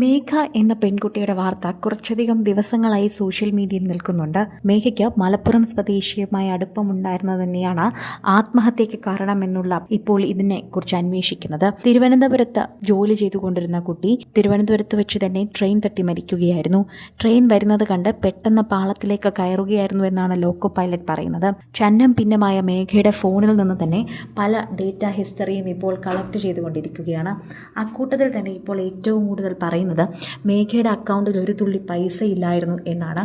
മേഘ എന്ന പെൺകുട്ടിയുടെ വാർത്ത കുറച്ചധികം ദിവസങ്ങളായി സോഷ്യൽ മീഡിയയിൽ നിൽക്കുന്നുണ്ട്. മേഘയ്ക്ക് മലപ്പുറം സ്വദേശിയുമായി അടുപ്പമുണ്ടായിരുന്നത് തന്നെയാണ് ആത്മഹത്യയ്ക്ക് കാരണമെന്നുള്ള ഇപ്പോൾ ഇതിനെ കുറിച്ച് അന്വേഷിക്കുന്നത്. തിരുവനന്തപുരത്ത് ജോലി ചെയ്തുകൊണ്ടിരുന്ന കുട്ടി തിരുവനന്തപുരത്ത് വെച്ച് തന്നെ ട്രെയിൻ തട്ടി മരിക്കുകയായിരുന്നു. ട്രെയിൻ വരുന്നത് കണ്ട് പെട്ടെന്ന് പാളത്തിലേക്ക് കയറുകയായിരുന്നു എന്നാണ് ലോക്കോ പൈലറ്റ് പറയുന്നത്. ചന്നം ഭിന്നമായ മേഘയുടെ ഫോണിൽ നിന്ന് തന്നെ പല ഡേറ്റ ഹിസ്റ്ററിയും ഇപ്പോൾ കളക്ട് ചെയ്തുകൊണ്ടിരിക്കുകയാണ്. അക്കൂട്ടത്തിൽ തന്നെ ഇപ്പോൾ ഏറ്റവും കൂടുതൽ പറയുന്നത് മേഘയുടെ അക്കൗണ്ടിൽ ഒരു തുള്ളി പൈസ ഇല്ലായിരുന്നു എന്നാണ്.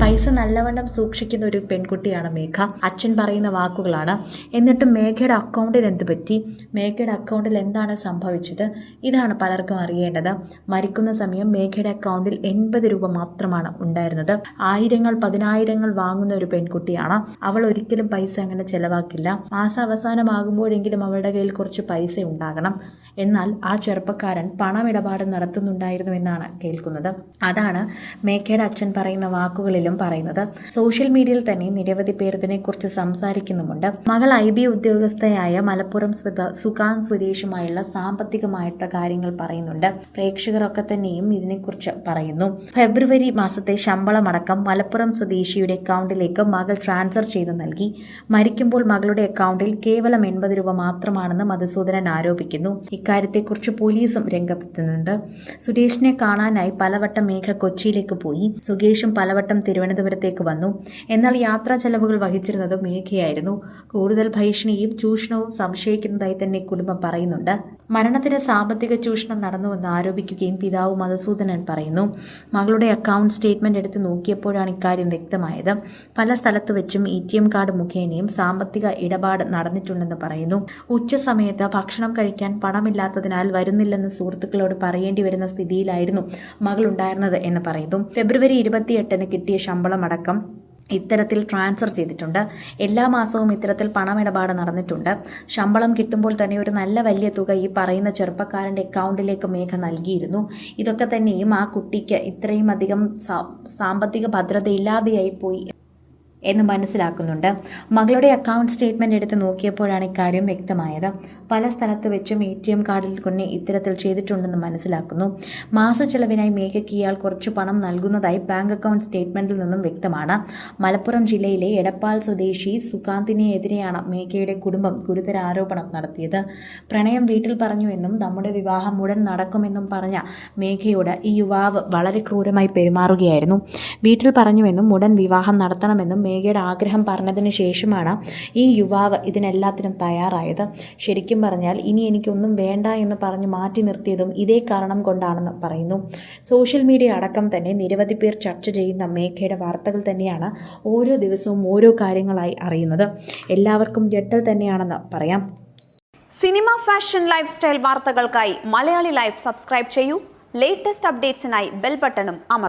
പൈസ നല്ലവണ്ണം സൂക്ഷിക്കുന്ന ഒരു പെൺകുട്ടിയാണ് മേഘ. അച്ഛൻ പറയുന്ന വാക്കുകളാണ്. എന്നിട്ടും മേഘയുടെ അക്കൗണ്ടിൽ എന്ത് പറ്റി? മേഘയുടെ അക്കൗണ്ടിൽ എന്താണ് സംഭവിച്ചത്? ഇതാണ് പലർക്കും അറിയേണ്ടത്. മരിക്കുന്ന സമയം മേഘയുടെ അക്കൗണ്ടിൽ എൺപത് രൂപ മാത്രമാണ് ഉണ്ടായിരുന്നത്. ആയിരങ്ങൾ പതിനായിരങ്ങൾ വാങ്ങുന്ന ഒരു പെൺകുട്ടിയാണ്. അവൾ ഒരിക്കലും പൈസ അങ്ങനെ ചെലവാക്കില്ല. മാസം അവസാനമാകുമ്പോഴെങ്കിലും അവളുടെ കയ്യിൽ കുറച്ച് പൈസ ഉണ്ടാകണം. എന്നാൽ ആ ചെറുപ്പക്കാരൻ പണമിടപാട് നടത്തുന്നുണ്ടായിരുന്നു എന്നാണ് കേൾക്കുന്നത്. അതാണ് മേക്കയുടെ അച്ഛൻ പറയുന്ന വാക്കുകളിലും പറയുന്നത്. സോഷ്യൽ മീഡിയയിൽ തന്നെ നിരവധി പേർ ഇതിനെക്കുറിച്ച് സംസാരിക്കുന്നുമുണ്ട്. മകൾ ഐ ബി ഉദ്യോഗസ്ഥയായ മലപ്പുറം സുഖാൻ സുരേഷുമായുള്ള സാമ്പത്തികമായിട്ടുള്ള കാര്യങ്ങൾ പറയുന്നുണ്ട്. പ്രേക്ഷകരൊക്കെ തന്നെയും ഇതിനെക്കുറിച്ച് പറയുന്നു. ഫെബ്രുവരി മാസത്തെ ശമ്പളമടക്കം മലപ്പുറം സ്വദേശിയുടെ അക്കൗണ്ടിലേക്ക് മകൾ ട്രാൻസ്ഫർ ചെയ്തു നൽകി. മരിക്കുമ്പോൾ മകളുടെ അക്കൗണ്ടിൽ കേവലം എൺപത് രൂപ മാത്രമാണെന്ന് മധുസൂദനൻ ആരോപിക്കുന്നു. ഇക്കാര്യത്തെക്കുറിച്ച് പോലീസും രംഗത്തെത്തുന്നുണ്ട്. സുരേഷിനെ കാണാനായി പലവട്ടം മേഘ കൊച്ചിയിലേക്ക് പോയി. സുകേഷും പലവട്ടം തിരുവനന്തപുരത്തേക്ക് വന്നു. എന്നാൽ യാത്രാ ചെലവുകൾ വഹിച്ചിരുന്നത് മേഘയായിരുന്നു. കൂടുതൽ ഭീഷണിയും ചൂഷണവും സംശയിക്കുന്നതായി തന്നെ കുടുംബം പറയുന്നുണ്ട്. മരണത്തിന് സാമ്പത്തിക ചൂഷണം നടന്നുവെന്ന് ആരോപിക്കുകയും പിതാവ് മധുസൂദനൻ പറയുന്നു. മകളുടെ അക്കൗണ്ട് സ്റ്റേറ്റ്മെന്റ് എടുത്ത് നോക്കിയപ്പോഴാണ് ഇക്കാര്യം വ്യക്തമായത്. പല സ്ഥലത്ത് വെച്ചും ഇ ടി എം കാർഡ് മുഖേനയും സാമ്പത്തിക ഇടപാട് നടന്നിട്ടുണ്ടെന്ന് പറയുന്നു. ഉച്ച സമയത്ത് ഭക്ഷണം കഴിക്കാൻ പണമില്ലാത്തതിനാൽ വരുന്നില്ലെന്ന് സുഹൃത്തുക്കളോട് പറയേണ്ടി വരുന്ന സ്ഥിതിയിലായിരുന്നു മകൾ ഉണ്ടായിരുന്നത് എന്ന് പറയുന്നു. ഫെബ്രുവരി ഇരുപത്തിയെട്ടിന് കിട്ടിയ ശമ്പളമടക്കം ഇത്തരത്തിൽ ട്രാൻസ്ഫർ ചെയ്തിട്ടുണ്ട്. എല്ലാ മാസവും ഇത്തരത്തിൽ പണമിടപാട് നടന്നിട്ടുണ്ട്. ശമ്പളം കിട്ടുമ്പോൾ തന്നെ ഒരു നല്ല വലിയ തുക ഈ പറയുന്ന ചെറുപ്പക്കാരന്റെ അക്കൗണ്ടിലേക്ക് മേഘ നൽകിയിരുന്നു. ഇതൊക്കെ തന്നെയും ആ കുട്ടിക്ക് ഇത്രയും അധികം സാമ്പത്തിക ഭദ്രത ഇല്ലാതെയായി പോയി. എന്ന് മനസ്സിലാക്കുന്നുണ്ട്. മകളുടെ അക്കൗണ്ട് സ്റ്റേറ്റ്മെന്റ് എടുത്ത് നോക്കിയപ്പോഴാണ് ഇക്കാര്യം വ്യക്തമായത്. പല സ്ഥലത്ത് വെച്ചും എ ടി എം കാർഡിൽ കൊണ്ട് ഇത്തരത്തിൽ ചെയ്തിട്ടുണ്ടെന്ന് മനസ്സിലാക്കുന്നു. മാസ ചെലവിനായി മേഘയ്ക്ക് ഇയാൾ കുറച്ച് പണം നൽകുന്നതായി ബാങ്ക് അക്കൗണ്ട് സ്റ്റേറ്റ്മെന്റിൽ നിന്നും വ്യക്തമാണ്. മലപ്പുറം ജില്ലയിലെ എടപ്പാൾ സ്വദേശി സുകാന്തിനെതിരെയാണ് മേഘയുടെ കുടുംബം ഗുരുതര ആരോപണം നടത്തിയത്. പ്രണയം വീട്ടിൽ പറഞ്ഞുവെന്നും നമ്മുടെ വിവാഹം ഉടൻ നടക്കുമെന്നും പറഞ്ഞ മേഘയോട് ഈ യുവാവ് വളരെ ക്രൂരമായി പെരുമാറുകയായിരുന്നു. വീട്ടിൽ പറഞ്ഞുവെന്നും ഉടൻ വിവാഹം നടത്തണമെന്നും മേഘയുടെ ആഗ്രഹം പറഞ്ഞതിന് ശേഷമാണ് ഈ യുവാവ് ഇതിനെല്ലാത്തിനും തയ്യാറായത്. ശരിക്കും പറഞ്ഞാൽ ഇനി എനിക്കൊന്നും വേണ്ട എന്ന് പറഞ്ഞ് മാറ്റി നിർത്തിയതും ഇതേ കാരണം കൊണ്ടാണെന്ന് പറയുന്നു. സോഷ്യൽ മീഡിയ അടക്കം തന്നെ നിരവധി പേർ ചർച്ച ചെയ്യുന്ന മേഘയുടെ വാർത്തകൾ തന്നെയാണ് ഓരോ ദിവസവും ഓരോ കാര്യങ്ങളായി അറിയുന്നത്. എല്ലാവർക്കും ഞെട്ടൽ തന്നെയാണെന്ന് പറയാം. സിനിമ ഫാഷൻ ലൈഫ് സ്റ്റൈൽ വാർത്തകൾക്കായി മലയാളി ലൈഫ് സബ്സ്ക്രൈബ് ചെയ്യൂ. ലേറ്റസ്റ്റ് അപ്ഡേറ്റ്സിനായി ബെൽ ബട്ടണും അമർ